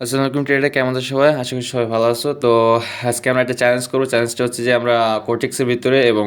আসসালামু আলাইকুম ট্রেডার, কেমন আছো সবাই? আশা করি সবাই ভালো আছো। তো আজকে আমরা একটা চ্যালেঞ্জ করব। চ্যালেঞ্জটা হচ্ছে যে আমরা কোটেক্সের ভিতরে এবং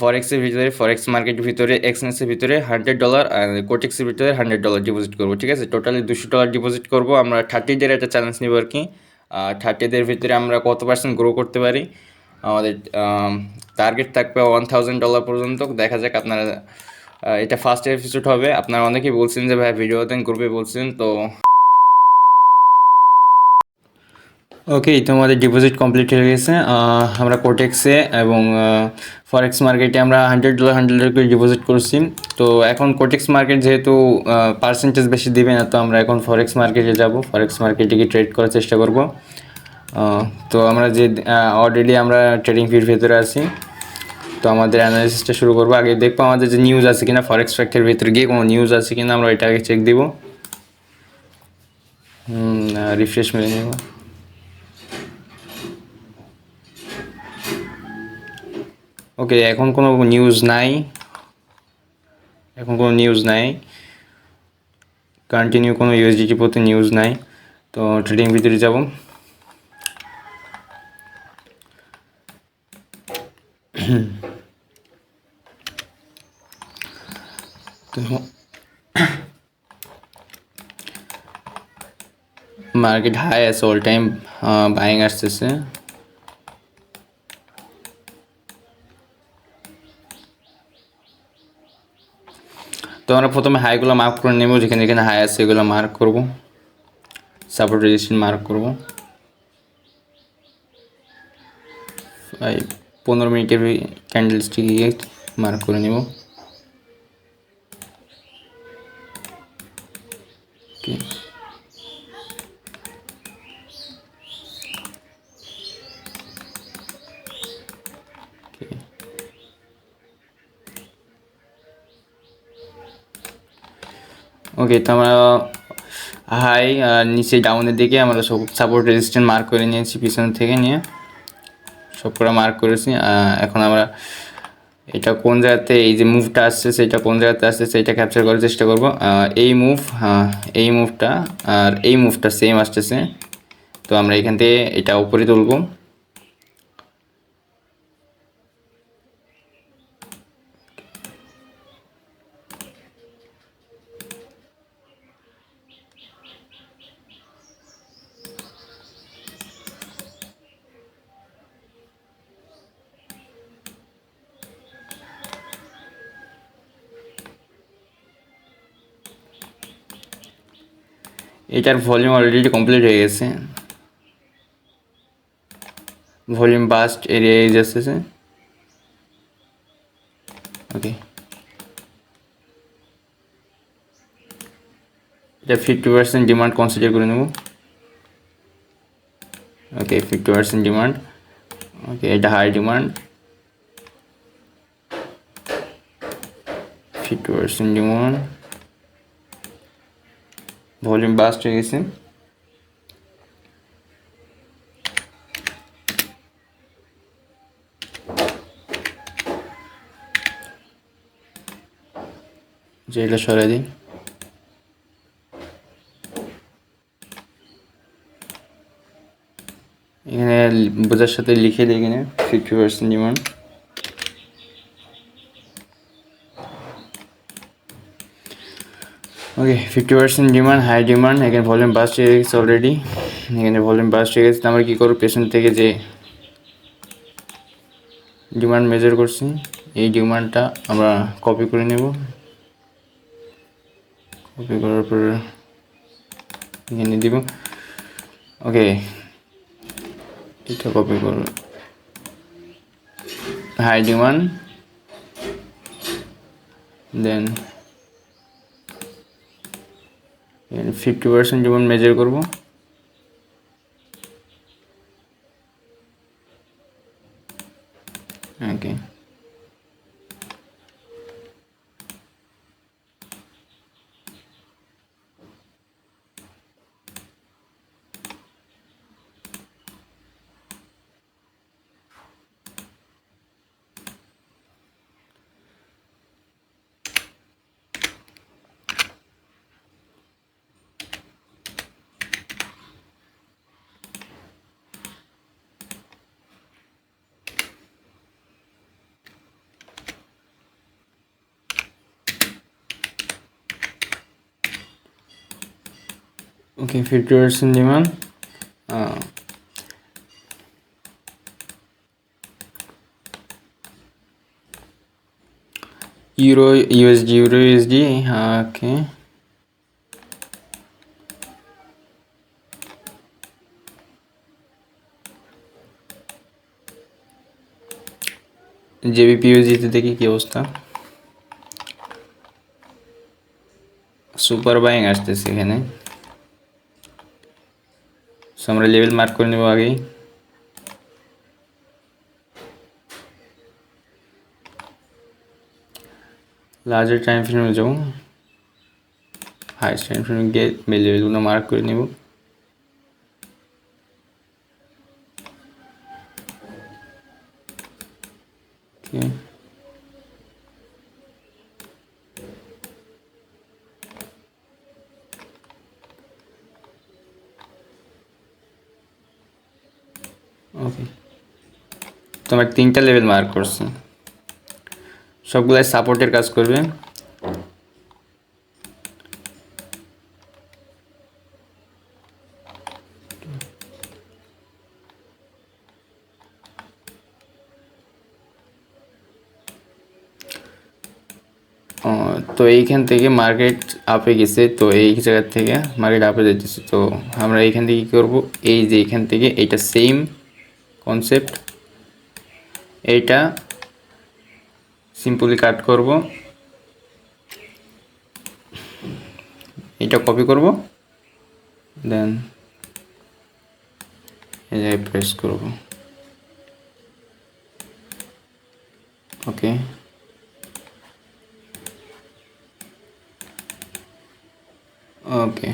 ফরেক্সের ভিতরে ফরেক্স মার্কেটের ভিতরে এক্সনেসের ভিতরে হান্ড্রেড ডলার আর কোটেক্সের ভিতরে হান্ড্রেড ডলার ডিপোজিট করব, ঠিক আছে? টোটালি দুশো ডলার ডিপোজিট করব। আমরা থার্টি ডের একটা চ্যালেঞ্জ নিব আর কি। থার্টি ডের ভিতরে আমরা কত পার্সেন্ট গ্রো করতে পারি? আমাদের টার্গেট থাকবে ওয়ান থাউজেন্ড ডলার পর্যন্ত। দেখা যাক আপনারা এটা ফার্স্ট এপিসোড হবে। আপনারা অনেকেই বলছেন যে, ভাই ভিডিও দেন গ্রুপে বলছেন। তো ওকে তোমাদের ডিপোজিট কমপ্লিট হয়ে গেছে। আমরা কোটেক্সে এবং ফরেক্স মার্কেটে আমরা হান্ড্রেড ডলার হান্ড্রেড করে ডিপোজিট করছি। তো এখন কোটেক্স মার্কেট যেহেতু পার্সেন্টেজ বেশি দিবে না, তো আমরা এখন ফরেক্স মার্কেটে যাব। ফরেক্স মার্কেটে গিয়ে ট্রেড করার চেষ্টা করব। তো আমরা যে অলরেডি আমরা ট্রেডিং ফির ভেতরে আছি। তো আমাদের অ্যানালিসিসটা শুরু করব। আগে দেখব আমাদের যে নিউজ আছে কিনা ফরেক্স ফ্যাক্টের ভিতরে গিয়ে কোনো নিউজ আছে কিনা, আমরা এটা আগে চেক দিব। রিফ্রেশ মেরে নেব। ওকে এখন কোনো নিউজ নাই। এখন কোনো নিউজ নাই। কন্টিনিউ কোনো ইউএসডিটি প্রতি নিউজ নাই। তো ট্রেডিং ভিতরে যাব। মার্কেট হাই আছে অল টাইম বাইং আসতেছে। তো আমরা প্রথমে হাইগুলো মার্ক করে নেব, যেখানে যেখানে হাই আছে এগুলো মার্ক করব। সাপোর্ট রেজিস্ট্যান্ট মার্ক করব। এই পনেরো মিনিটের ক্যান্ডেল স্টিকে মার্ক করে নেব। ওকে ওকে তো আমরা হাই আর নিচে ডাউনের দিকে আমরা সব সাপোর্ট রেজিস্ট্যান্ট মার্ক করে নিয়েছি পিছন থেকে নিয়ে। সব করে মার্ক করেছি এখন আমরা এটা কোন জায়গাতে এই যে মুভটা আসছে, সেটা কোন জায়গাতে আসছে, সেটা ক্যাপচার করার চেষ্টা করব। এই মুভ এই মুভটা আর এই মুভটা সেম আসতেছে। তো আমরা এখান থেকে এটা উপরে তুলবো। এটার ভলিউম অলরেডি কমপ্লিট হয়ে গেছে। ভলিউম বাস্ট এরিয়া এজ আসতেছে ওকে এটা ফিফটি পার্সেন্ট ডিমান্ড কনসিডার করে নেব। Okay fifty percent demand okay এটা high demand fifty percent demand volume burst হয়ে গেছে। যে এটা সরাই দিই। এখানে বোঝার সাথে লিখে দিই এখানে fifty percent demand. Okay fifty percent demand high demand এখানে ভলিউম বাস্ট হয়ে গেছে অলরেডি এখানে ভলিউম বাস্ট হয়ে গেছে আমরা কী করব? পেছন থেকে যে ডিমান্ড মেজার করছি, এই ডিমান্ডটা আমরা কপি করে নেব। কপি করার পর এখানে দিব। ওকে এটা কপি করব। High demand then fifty percent যেমন মেজার করব Okay, fifty percent demand. Uh, Euro USD Euro USD. Okay. জেবিপিউজিতে দেখি কি অবস্থা সুপার বাইং আসতেছে এখানে সো আমরা লেভেল মার্ক করে নেব আগেই। লার্জার টাইম ফ্রেমে যাব। হাইস্ট টাইম ফ্রেমে গিয়ে লেভেলগুলো মার্ক করে নেব Okay. ওকে তোমার তিনটা লেভেল মার্ক করছে। সবগুলাই সাপোর্টের কাজ করবে। ও, তো এইখান থেকে মার্কেট আপে গেছে তো এই জায়গা থেকে মার্কেট আপে যেতেছে তো আমরা এইখান থেকে কী করব? এই যে এইখান থেকে এইটা সেম কনসেপ্ট এইটা সিম্পলি কাট করব। এটা কপি করব। দেন এই জায়গায় প্রেস করব। ওকে ওকে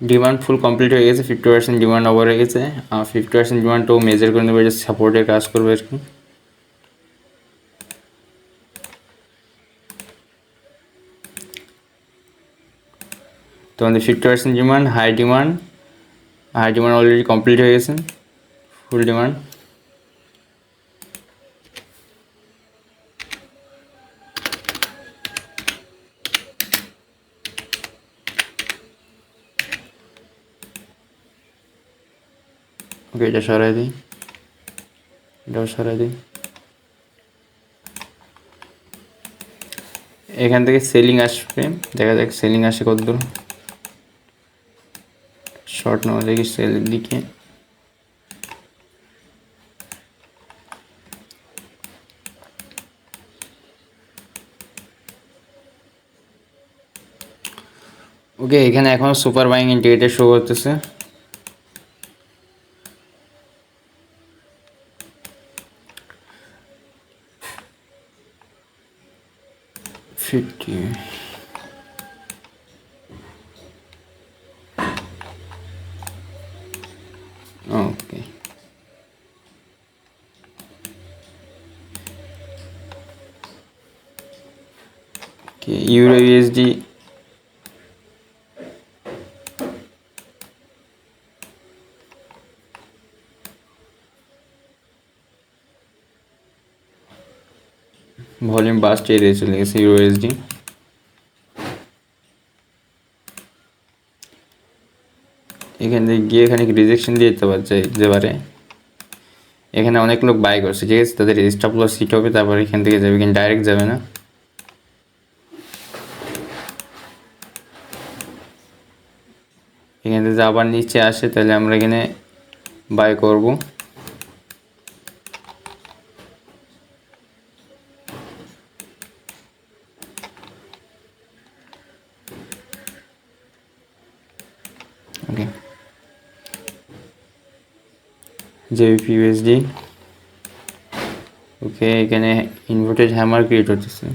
ডিমান্ড ফুল কমপ্লিট হয়ে গেছে ফিফটি পার্সেন্ট ডিমান্ড ওভার হয়ে গেছে। আর ফিফটি পার্সেন্ট ডিমান্ডটাও মেজার করে নেবে যে সাপোর্টের কাজ করবে আর কি। তো আমাদের fifty percent demand high demand high demand already complete হয়ে গেছে ফুল ডিমান্ড। ওকে এটা সরাই দিই। এটাও সরাই দিই। এখান থেকে সেলিং আসবে। দেখা যাক সেলিং আসে কতদূর। শর্ট নেওয়া দেখি সেলের দিকে। ওকে, এখানে এখন সুপার বাইং ইন্ডিকেটার শো করতেছে। Fifty. Okay. Okay, Euro USD. Volume burst area চলে গেছে ইউরো এসডি এখান থেকে গিয়ে এখানে রিজেকশন দিয়ে যেতে পারছে যেতে পারে? এখানে অনেক লোক বাই করছে, ঠিক আছে? তাদের স্টপ লস হিট হবে, তারপর এখান থেকে যাবে কিন্তু ডাইরেক্ট যাবে না। এখান থেকে আবার নিচে আসে, তাহলে আমরা এখানে বাই করব ওকে জেপি ইউএসডি ওকে এখানে ইনভার্টেড হ্যামার ক্রিয়েট হচ্ছে।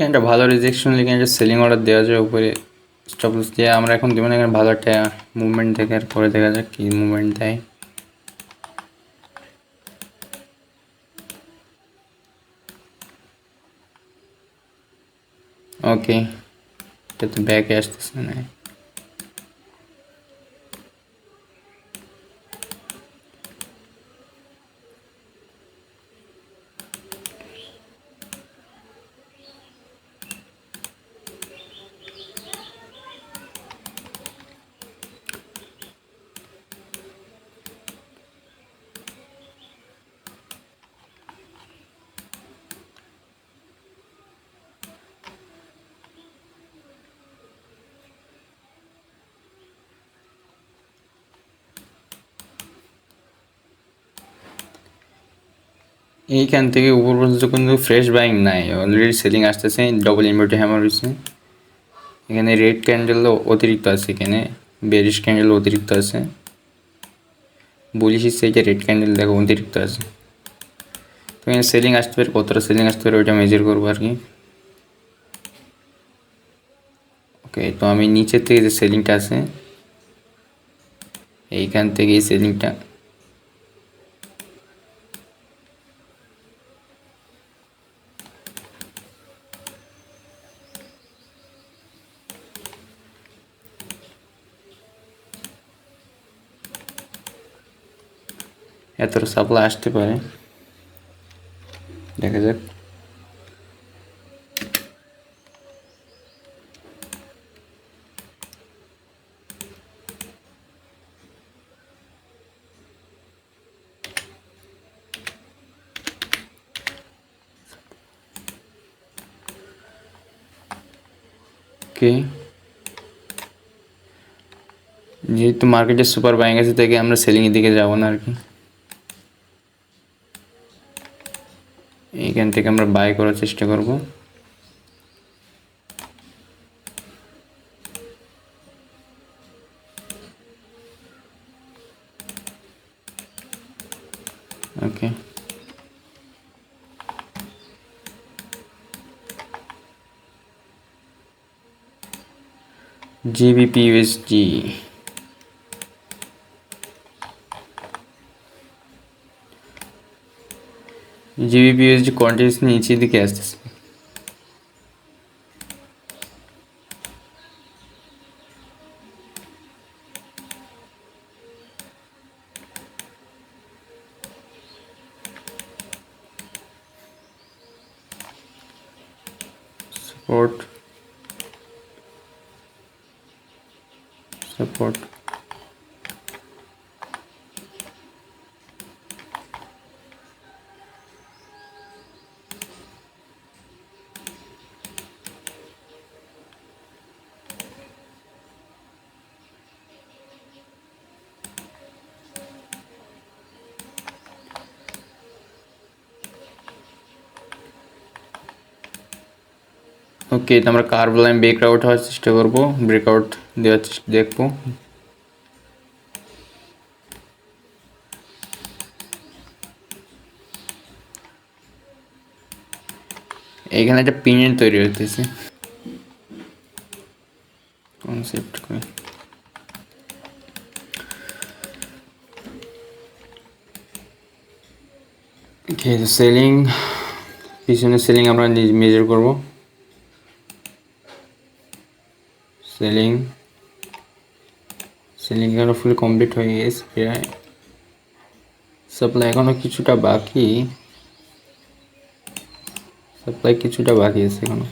এখানে একটা ভালো রিজেকশন লিখে একটা সেলিং অর্ডার দেওয়া যায় উপরে। স্টপ লস দিয়ে আমরা এখন দেবো না এখানে ভালো একটা মুভমেন্ট দেখে আর পরে দেখা যাক কী মুভমেন্ট দেয়। ওকে এটা তো ব্যাকে আসতেছে না। এইখান থেকে উপর পর্যন্ত কিন্তু ফ্রেশ বাইং নাই। অলরেডি সেলিং আসতেছে ডবল ইনভার্টার হ্যামার হয়েছে। এখানে রেড ক্যান্ডেল অতিরিক্ত আছে এখানে বেরিশ ক্যান্ডেল অতিরিক্ত আছে। বলিস যে রেড ক্যান্ডেল দেখো অতিরিক্ত আছে। তো এখানে সেলিং আসতে পারে, কতটা সেলিং আসতে পারে ওইটা মেজার করব আর কি। ওকে তো আমি নিচের থেকে যে সেলিংটা আছে, এইখান থেকে এই সেলিংটা এতটা সাপ্লাই আসতে পারে। দেখা যাক। ওকে যেহেতু মার্কেটে সুপার বাইং আছে থেকে আমরা সেলিংয়ের দিকে যাব না আর কি এইখান থেকে আমরা বাই করার চেষ্টা করব। ওকে জিবিপি జీబీపీఎస్డి క్వాంటిటీస్ని ఇచ్చి ఇది వేస్తాం support support ওকে আমরা কার্ভ লাইন ব্রেকআউট হওয়ার চেষ্টা করব। ব্রেকআউট দেওয়ার চেষ্টা, দেখব। এখানে একটা পিনের তৈরি হইতেছে। কনসেপ্ট ওকে সেলিং পিছনে সেলিং আমরা মেজার করব। সেলিং সেলিং এখনও ফুল কমপ্লিট হয়ে গেছে প্রায়। সাপ্লাই এখনও কিছুটা বাকি। সাপ্লাই কিছুটা বাকি আছে এখনও।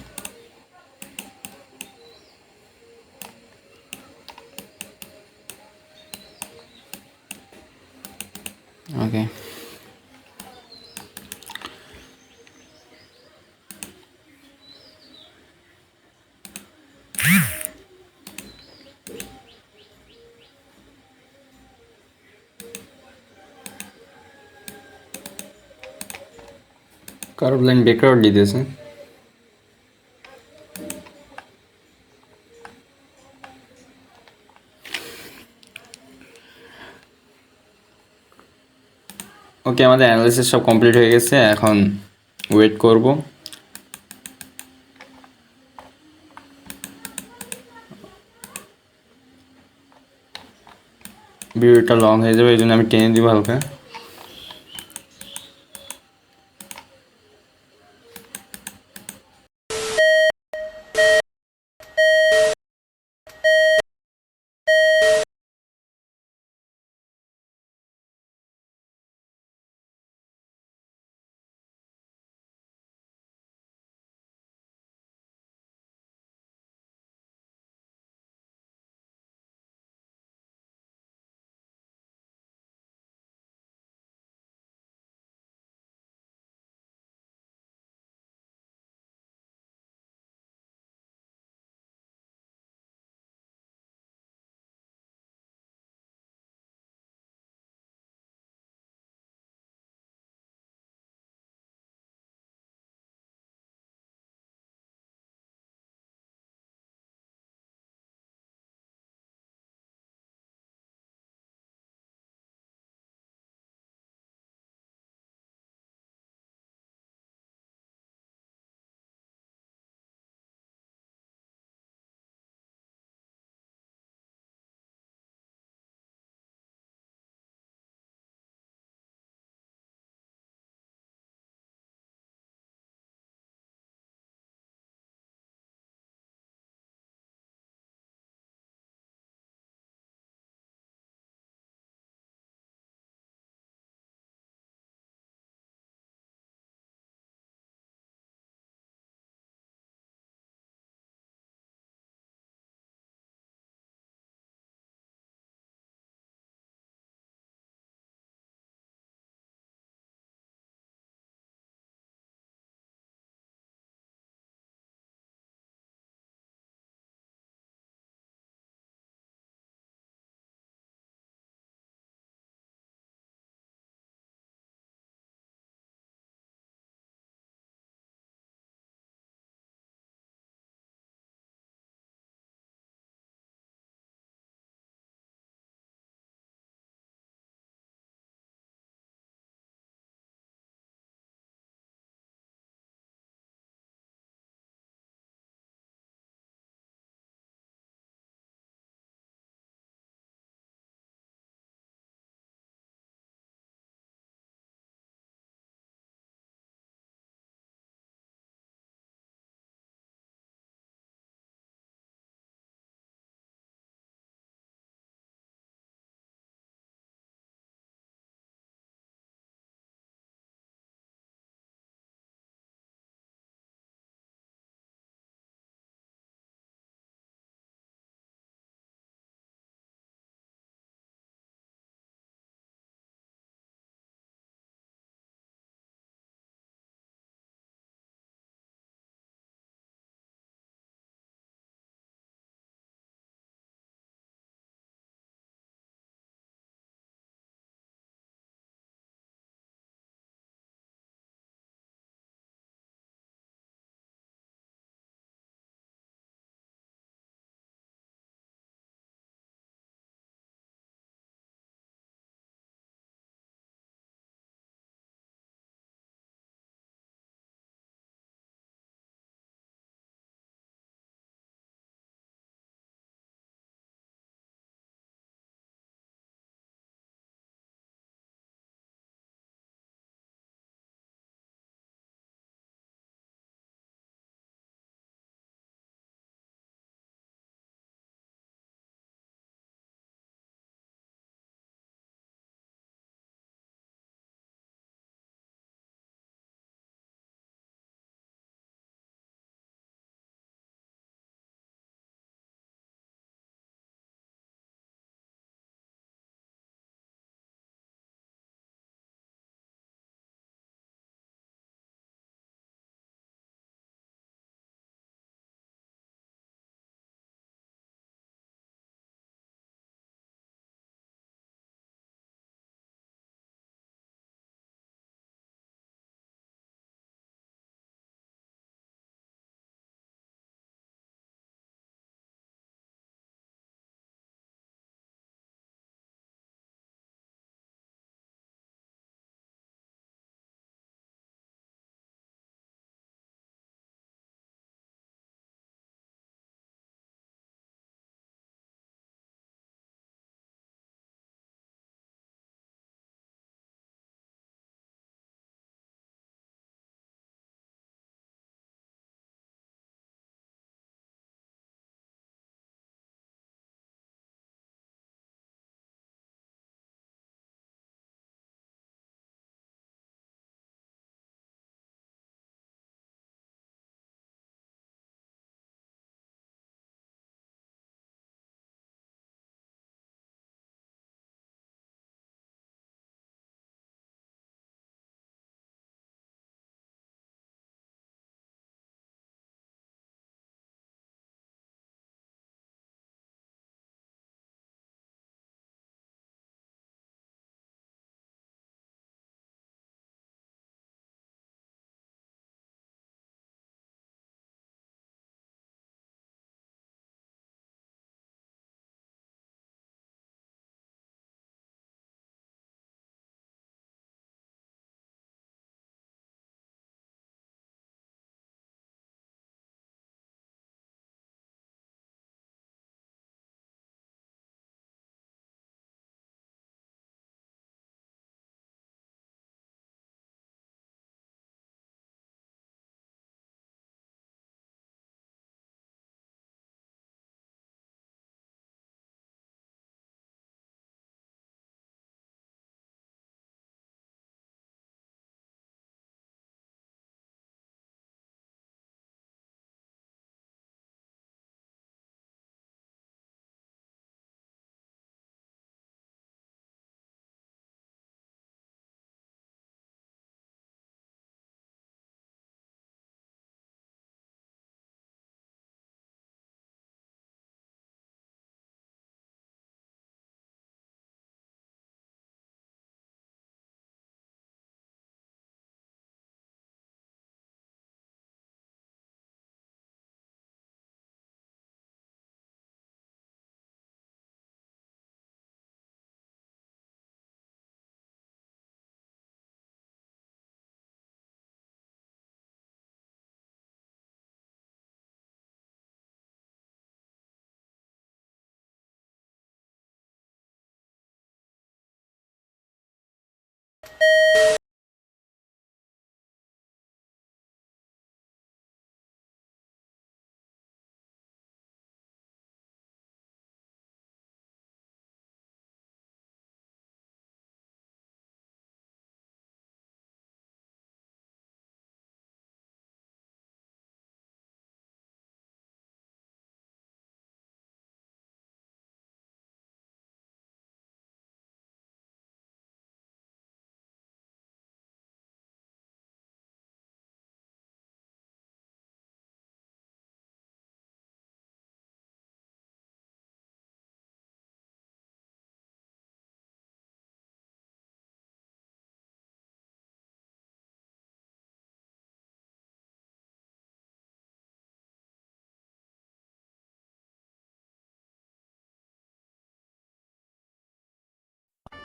কার্ভ লাইন বেকআউট લીધે ওকে আমাদের অ্যানালিসিস সব কমপ্লিট হয়ে গেছে, এখন ওয়েট করব। ভিডিওটা লং হয়ে যাবে, এই জন্য আমি টেনে দিব হালকা।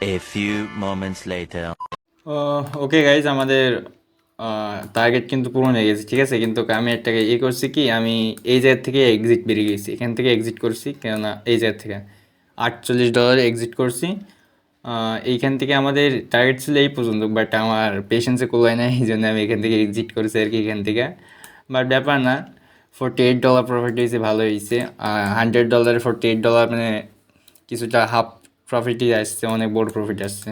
A few moments later. Okay guys আমাদের টার্গেট কিন্তু পূরণ হয়ে গেছে, ঠিক আছে? কিন্তু আমি একটা ইয়ে করছি কি, আমি এই জায়গা থেকে এক্সিট বেরিয়ে গেছি। এখান থেকে এক্সিট করছি, কেননা এই জায়গা থেকে। আটচল্লিশ ডলারে এক্সিট করছি। এইখান থেকে আমাদের টার্গেট ছিল এই পর্যন্ত বাট আমার পেশেন্সে কোলায় নাই এই জন্য আমি এখান থেকে এক্সিট করেছি আর কি এখান থেকে। বাট ব্যাপার না ফোরটি এইট ডলার প্রফিট হয়েছে, ভালো হয়েছে। হান্ড্রেড ডলারে ফোরটি এইট ডলার মানে কিছুটা হাফ প্রফিটই আসছে, অনেক বড় প্রফিট আসছে।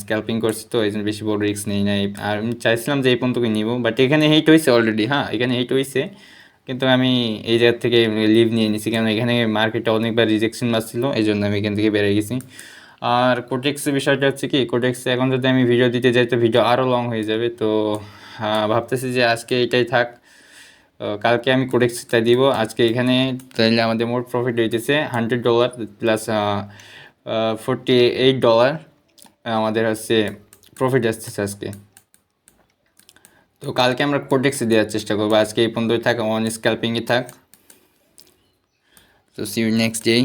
স্ক্যাল্পিং করছি তো, এই জন্য বেশি বড় রিস্ক নেই, নাই। আর আমি চাইছিলাম যে এই পর্যন্ত নিব বাট এখানে হেট হয়েছে অলরেডি হ্যাঁ এখানে হেট হয়েছে। কিন্তু আমি এই জায়গা থেকে লিভ নিয়ে নিছি কারণ এখানে মার্কেটে অনেকবার রিজেকশন মারছিল এই জন্য আমি এখান থেকে বেরিয়ে গেছি। আর কোটেক্সের বিষয়টা হচ্ছে কি কোটেক্সে এখন যদি আমি ভিডিও দিতে যাই, তো ভিডিও আরও লং হয়ে যাবে। তো ভাবতেছি যে আজকে এটাই থাক। কালকে আমি কোডেক্সটা দিব। আজকে এখানে তাহলে আমাদের মোট প্রফিট হইতেছে hundred dollar plus forty eight dollar আমাদের হচ্ছে প্রফিট আসতেছে আজকে। তো কালকে আমরা কোডেক্সে দেওয়ার চেষ্টা করব। আজকে এই পর্যন্তই থাক অন স্ক্যাল্পিংয়ে থাক। তো সি ইউ নেক্সট ডে